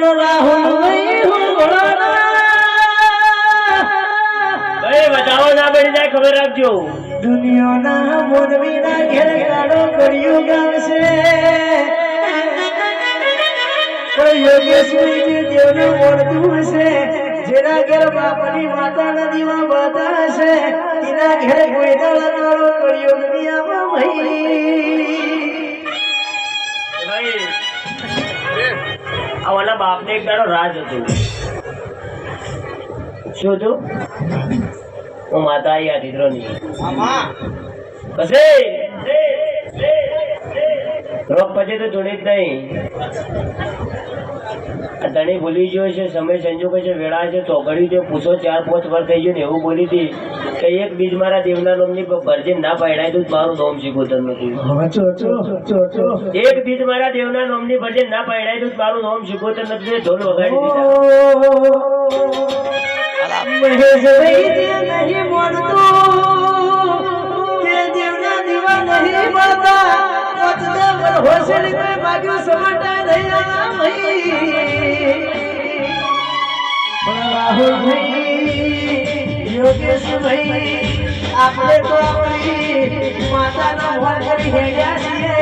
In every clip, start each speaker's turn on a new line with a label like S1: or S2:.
S1: પણ રાહુલ નહીં હોળોના.
S2: ભાઈ બચાવો ના બની જાય, ખબર રાખજો
S1: દુનિયાના મોરબીના ઘેર ગાડો કર્યું ગાવશે તો યોગેશ્વરી દેવને મળતું હશે, જેના ઘેર બાપની માતાના દીવા બાતા હશે, એના ઘેર કોઈ દાડા ગાડો કર્યો
S2: ઓલા બાપને એક રાજ હતું. શું હતું? હું માતા આવી આ દીકરોની કશે રોગ પછી તો જોડે જ નહીં. ધણી ભૂલી ગયો છે સમય સંજોગો છે વેળા છે ચોકડ્યું છે પૂછો ચાર પાંચ વાર થઈ ગયું ને એવું બોલી હતી. કે એક બીજ મારા દેવના નામની ભરજે ના પૈણાય તો મારું નામ શીખોતર નથી એક બીજ મારા દેવના નામની ભરજે ના પૈણાય તો મારું નામ શીખોતર નથી ઢોલ વગાડી દીધા.
S1: દેવના દીવા નહીં મળતું. તે દેવના દીવા નહીં મળતા પચદેવર હોસડી કોઈ ભાગ્યું સમટા નહીં આયા ભાઈ આપણે તો આપણી માતાના હોલ કરી હેડ્યા છીએ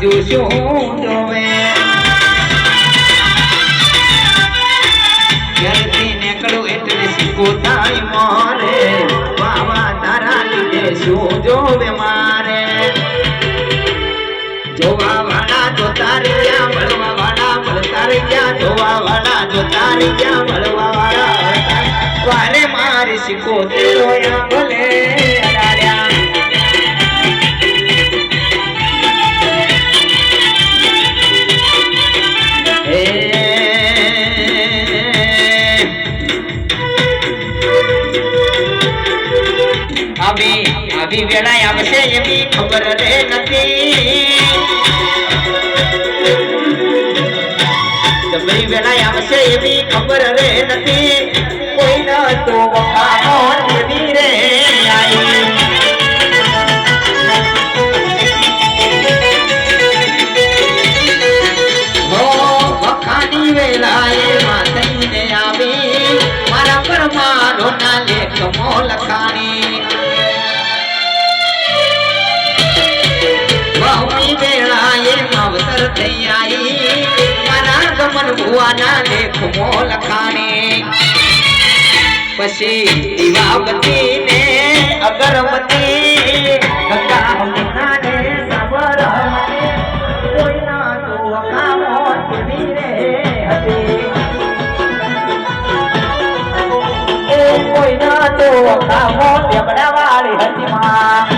S3: બીજું શું જોવે મોરે વાવા તારા લીધે શું જોવે મારે જોવા વાળા જોતા ક્યાં મળવા વાળા મળતા ક્યાં જોવા વાળા જોતા ક્યાં મળવા વાળા વારે મારી શીખો તો ભલે આવી વેળા આવશે એવી ખબર રે નથી. જબરી વેળા આવશે એવી ખબર નથી. કોઈ ન તો વખાણો એવી રે આઈ. વેલાએ માથઈને આવી. મારા પરમારો ના લેખ મો લખાણી ગમન ભુવાના લેખ મો લખાણી પછી દીવાવતી ને યમુના કોઈના તો કામો લેબડા વાળી હતી માં.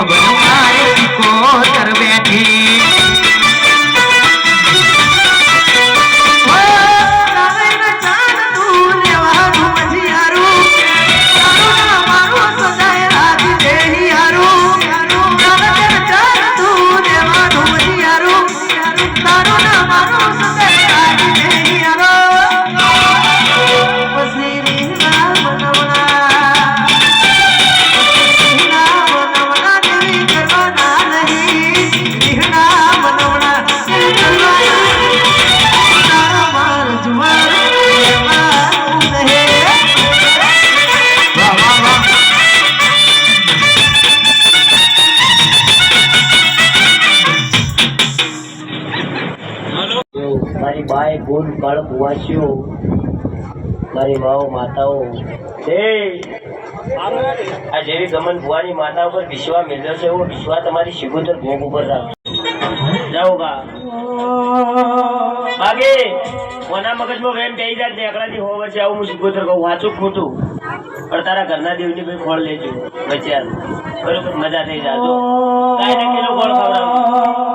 S3: એમને શું
S1: ગુણ કળ કુવાસીઓ, મારી માઓ માતાઓ. આ જેવી ગમન ભુવાની માતા ઉપર વિશ્વા મેળવ્યો છે એવો વિશ્વા તમારી શિગુતર ભોગ ઉપર રાખ જાઓ ગા બાગે, કોના મગજમાં વેમ બે જાય દેખડાથી હો વર્ષે આવું હું શિગોતર કહું, વાંચું ખોટું. પણ તારા ઘરના દેવની ભાઈ ફળ લેજો. બચ્યા બરોબર? મજા થઈ જાજો કાંઈ ને ગોળ ખવડાવું.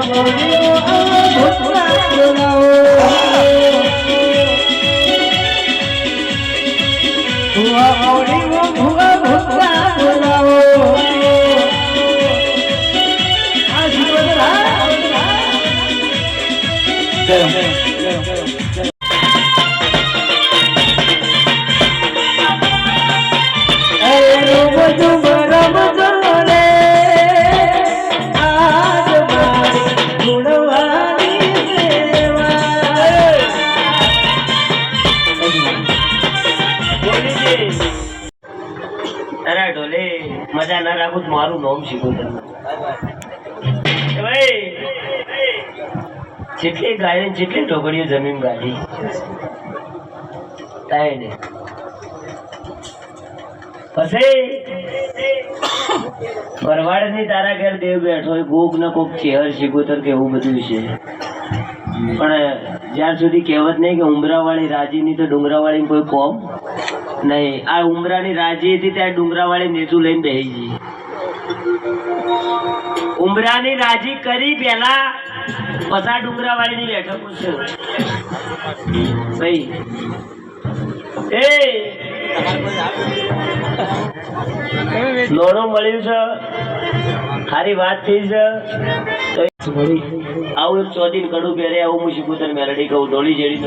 S2: ભુવા oh, આવા મારું
S1: નામ શીખો જેટલી ગાય જેટલી ઢોકળીઓ જમીન ગાડી તાય ને પછી પરવાડ તારા ઘેર દેવ બેઠો હોય કોક ને કોક ચેહર શીખોતર કે એવું બધું છે. પણ જ્યાર સુધી કહેવત નહીં કે ઉમરાવાળી રાજી ની તો ડુંગરાવાળી કોઈ કોમ નહીં. આ ઉમરાની રાજી હતી ત્યાં ડુંગરાવાળી નેતું લઈને બેસી ગઈ. ઉમરાની રાજી કરી પેલા પસા ડુંગરાવાળી ની બેઠક છે ભાઈ. મળ્યું છે. સારી વાત થઈ છે. આવું એક ચોથી કડું પહેરે, આવું હું શીખું તને મેલડી કહું ડોળી જેડી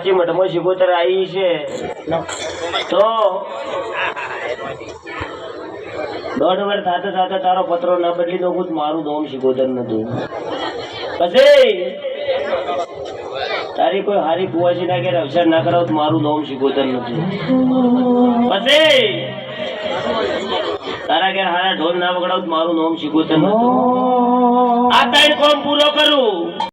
S2: પાછી મઠમાં શિકોતર આવી છે. તો દોઢ વર્ષ સાથે સાથે તારો પત્રો ના બદલી દઉં મારું દોમ શિકોતર નતું પછી તારી કોઈ હારી કુવાસી ના ઘેર અવસર ના કરાવ મારું દોમ શિકોતર નતું પછી તારા ઘેર હારા ઢોલ ના વગડાવ મારું નોમ શિકોતર નતું આ ત્રણ કોમ પૂરો કરું.